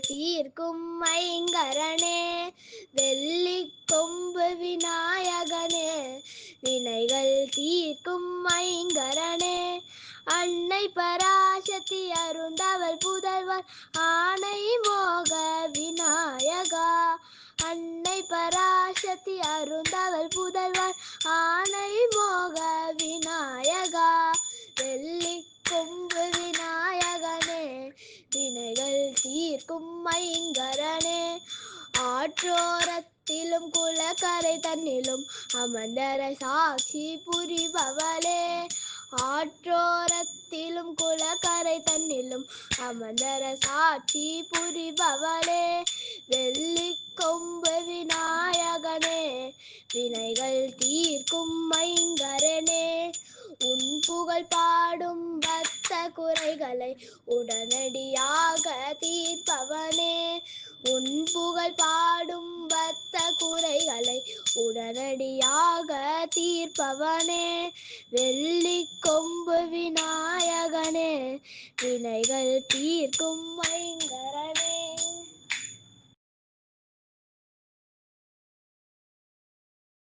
தீர்க்கும் ஐங்கரனே வெள்ளி கொம்பு விநாயகனே வினைகள் தீர்க்கும் ஐங்கரனே. அன்னை பராசக்தி அருந்தவள் புதல்வர் ஆணை மோக விநாயகா. அன்னை பராசக்தி அருந்தவள் புதல்வர் ஆ தீர்க்கும் ஐங்கரனே ஆற்றோரத்திலும் குளக்கரை தன்னிலும் அமர்ந்தர சாட்சி புரிபவளே. ஆற்றோரத்திலும் குளக்கரை தன்னிலும் அமர்ந்தர சாட்சி புரிபவளே. வெள்ளி கொம்பு விநாயகனே வினைகள் தீர்க்கும் மைங்கரனே. உன் புகழ் பாடும் பக்த குறைகளை உடனடியாக புகழ் பாடும் பத்த குறைகளை உடனடியாக தீர்ப்பவனே. வெள்ளி கொம்பு விநாயகனே வினைகள் தீர்க்கும் ஐங்கரனே